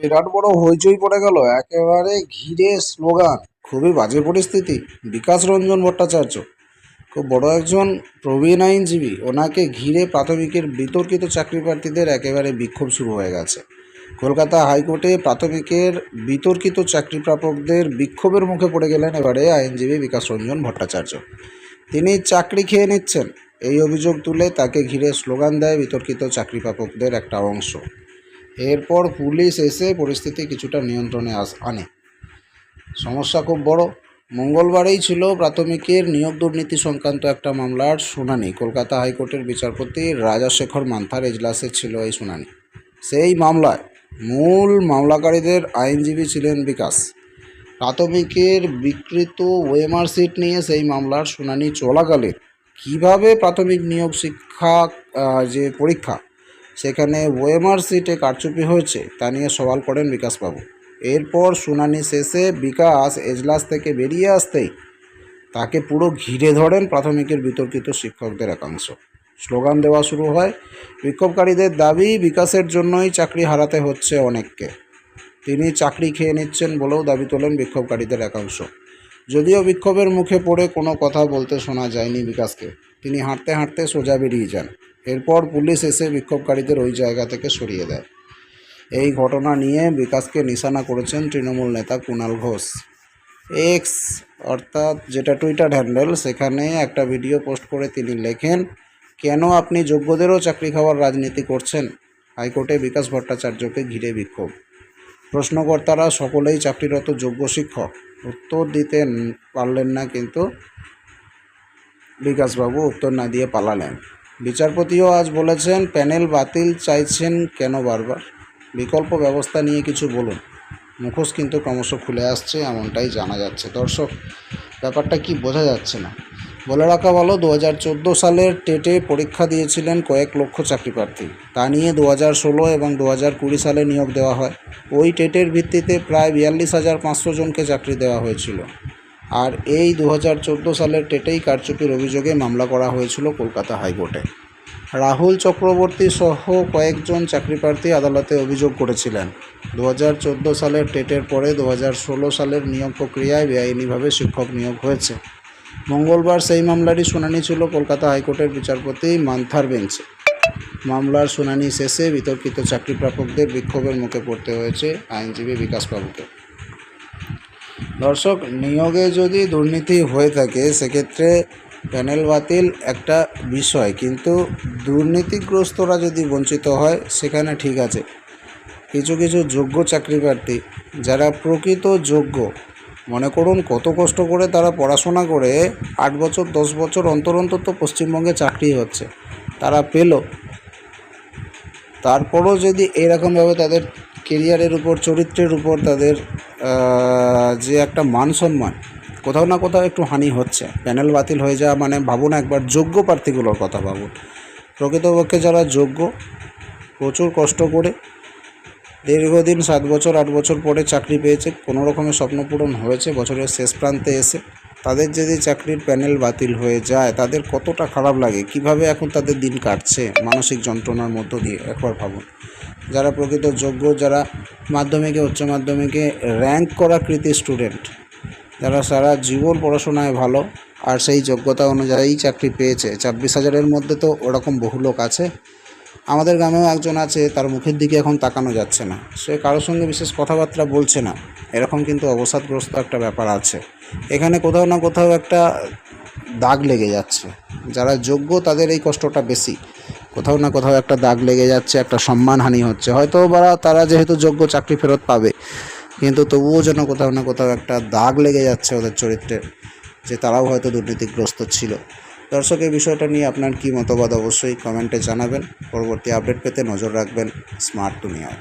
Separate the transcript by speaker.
Speaker 1: বিরাট বড় হইচই পড়ে গেল। একেবারে ঘিরে স্লোগান। খুবই বাজে পরিস্থিতি। বিকাশ রঞ্জন ভট্টাচার্য। খুব বড় একজন প্রবীণ আইনজীবী। ওনাকে ঘিরে প্রাথমিকের বিতর্কিত চাকরি প্রার্থীদের একেবারে বিক্ষোভ শুরু হয়ে গেছে। কলকাতা হাইকোর্টে প্রাথমিকের বিতর্কিত চাকরি প্রাপকদের বিক্ষোভের মুখে পড়ে গেলেন এবারে আইনজীবী বিকাশ রঞ্জন ভট্টাচার্য। তিনি চাকরি খেয়ে নিচ্ছেন। এই অভিযোগ তুলে তাকে ঘিরে স্লোগান দেয় বিতর্কিত চাকরি প্রাপকদের একটা অংশ। এরপর পুলিশ এসে পরিস্থিতি কিছুটা নিয়ন্ত্রণে আস, আনে। সমস্যা খুব বড়। মঙ্গলবারেই ছিল প্রাথমিকের নিয়োগ দুর্নীতি সংক্রান্ত একটা মামলার শুনানি। কলকাতা হাইকোর্টের বিচারপতি রাজাশেখর মান্থার এজলাসে ছিল এই শুনানি। সেই মামলায় মূল মামলাকারীদের আইনজীবী ছিলেন বিকাশ। প্রাথমিকের বিকৃত ওয়েমার সিট নিয়ে সেই মামলার শুনানি চলাকালীন কীভাবে প্রাথমিক নিয়োগ শিক্ষা যে পরীক্ষা সেখানে ওয়েমার সিটে কারচুপি হয়েছে, তা নিয়ে সওয়াল করেন বিকাশবাবু এরপর শুনানি শেষে বিকাশ এজলাস থেকে বেরিয়ে আসতেই তাকে পুরো ঘিরে ধরেন প্রাথমিকের বিতর্কিত শিক্ষকদের একাংশ। স্লোগান দেওয়া শুরু হয়, বিক্ষোভকারীদের দাবি বিকাশের জন্যই চাকরি হারাতে হচ্ছে অনেককে। তিনি চাকরি খেয়ে নিচ্ছেন বলেও দাবি তোলেন বিক্ষোভকারীদের একাংশ। যদিও বিক্ষোভের মুখে পড়ে কোনো কথা বলতে শোনা যায়নি বিকাশকে, তিনি হাঁটতে হাঁটতে সোজা বেরিয়ে যান। এরপর পুলিশ এসে বিক্ষোভকারীদের ওই জায়গা থেকে সরিয়ে দেয়। এই ঘটনা নিয়ে বিকাশকে নিশানা করেছেন তৃণমূল নেতা কুণাল ঘোষ। এক্স অর্থাৎ যেটা টুইটার হ্যান্ডেল সেখানে একটা ভিডিও পোস্ট করে তিনি লেখেন, কেন আপনি যোগ্যদেরও চাকরি খাওয়ার রাজনীতি করছেন? হাইকোর্টে বিকাশ ভট্টাচার্যকে ঘিরে বিক্ষোভ। প্রশ্নকর্তারা, সকলেই চাকরিরত যোগ্য শিক্ষক। উত্তর দিতে পারলেন না, কিন্তু বিকাশবাবু উত্তর না দিয়ে পালালেন। বিচারপতিও আজ বলেছেন, প্যানেল বাতিল চাইছেন কেন বারবার? বিকল্প ব্যবস্থা নিয়ে কিছু বলুন। মুখোশ কিন্তু ক্রমশ খুলে আসছে, এমনটাই জানা যাচ্ছে। দর্শক, ব্যাপারটা কি বোঝা যাচ্ছে না। বলে রাখা ভালো, দু হাজার চোদ্দ সালের টেটে পরীক্ষা দিয়েছিলেন কয়েক লক্ষ চাকরি প্রার্থী। তা নিয়ে দু হাজার ষোলো এবং দু হাজার কুড়ি সালে নিয়োগ দেওয়া হয়। ওই টেটের ভিত্তিতে প্রায় বিয়াল্লিশ হাজার পাঁচশো জনকে চাকরি দেওয়া হয়েছিল। আর এই দু হাজার চোদ্দ সালের টেটেই কারচুপির অভিযোগে মামলা করা হয়েছিল কলকাতা হাইকোর্টে। রাহুল চক্রবর্তী সহ কয়েকজন চাকরিপ্রার্থী আদালতে অভিযোগ করেছিলেন। দু হাজার চোদ্দ সালের টেটের পরে দু হাজার ষোলো সালের নিয়োগ প্রক্রিয়ায় বেআইনিভাবে শিক্ষক নিয়োগ হয়েছে। মঙ্গলবার সেই মামলারই শুনানি ছিল কলকাতা হাইকোর্টের বিচারপতি মান্থার বেঞ্চে। মামলার শুনানি শেষে বিতর্কিত চাকরি প্রাপকদের বিক্ষোভের মুখে পড়তে হয়েছে আইনজীবী বিকাশবাবুকে। দর্শক, নিয়োগে যদি দুর্নীতি হয়ে থাকে, সেক্ষেত্রে প্যানেল বাতিল একটা বিষয়। কিন্তু দুর্নীতিগ্রস্তরা যদি বঞ্চিত হয়, সেখানে ঠিক আছে। কিছু কিছু যোগ্য চাকরি প্রার্থী যারা প্রকৃত যোগ্য, মনে করুন কত কষ্ট করে তারা পড়াশোনা করে, আট বছর, দশ বছর অন্তর অন্তর তো পশ্চিমবঙ্গে চাকরি হচ্ছে, তারা পেল। তারপরও যদি এরকমভাবে তাদের কেরিয়ারের উপর, চরিত্রের উপর তাদের যে একটা মান সম্মান, কোথাও না কোথাও একটু হানি হচ্ছে। প্যানেল বাতিল হয়ে যাওয়া মানে ভাবুন একবার, যোগ্য প্রার্থীগুলোর কথা ভাবুন। প্রকৃতপক্ষে যারা যোগ্য, প্রচুর কষ্ট করে দীর্ঘদিন সাত বছর, আট বছর পরে চাকরি পেয়েছে, কোনো রকমের স্বপ্ন পূরণ হয়েছে, বছরের শেষ প্রান্তে এসে। তাদের যদি চাকরির প্যানেল বাতিল হয়ে যায়, তাদের কতটা খারাপ লাগে? কীভাবে এখন তাদের দিন কাটছে? মানসিক যন্ত্রণার মধ্য দিয়ে, একবার ভাবুন। যারা প্রকৃত যোগ্য, যারা মাধ্যমিকে, উচ্চ মাধ্যমিকে র্যাঙ্ক করা কৃতি স্টুডেন্ট যারা সারা জীবন পড়াশোনায় ভালো। আর সেই যোগ্যতা অনুযায়ী চাকরি পেয়েছে। ছাব্বিশ হাজারের মধ্যে তো ওরকম বহু লোক আছে। আমাদের গ্রামেও একজন আছে, তার মুখের দিকে এখন তাকানো যাচ্ছে না। সে কারোর সঙ্গে বিশেষ কথাবার্তা বলছে না। এরকম কিন্তু অবসাদগ্রস্ত একটা ব্যাপার আছে। এখানে কোথাও না কোথাও একটা দাগ লেগে যাচ্ছে। যারা যোগ্য, তাদের এই কষ্টটা বেশি। কোথাও না কোথাও একটা দাগ লেগে যাচ্ছে, একটা সম্মানহানি হচ্ছে। হয়তো বা তারা যেহেতু যোগ্য চাকরি ফেরত পাবে, কিন্তু তবুও যেন কোথাও না কোথাও একটা দাগ লেগে যাচ্ছে ওদের চরিত্রে, যে তারাও হয়তো দুর্নীতিগ্রস্ত ছিল। দর্শক, এই বিষয়টা নিয়ে আপনার কী মতবাদ? অবশ্যই কমেন্টে জানাবেন। পরবর্তী আপডেট পেতে নজর রাখবেন স্মার্ট দুনিয়ায়।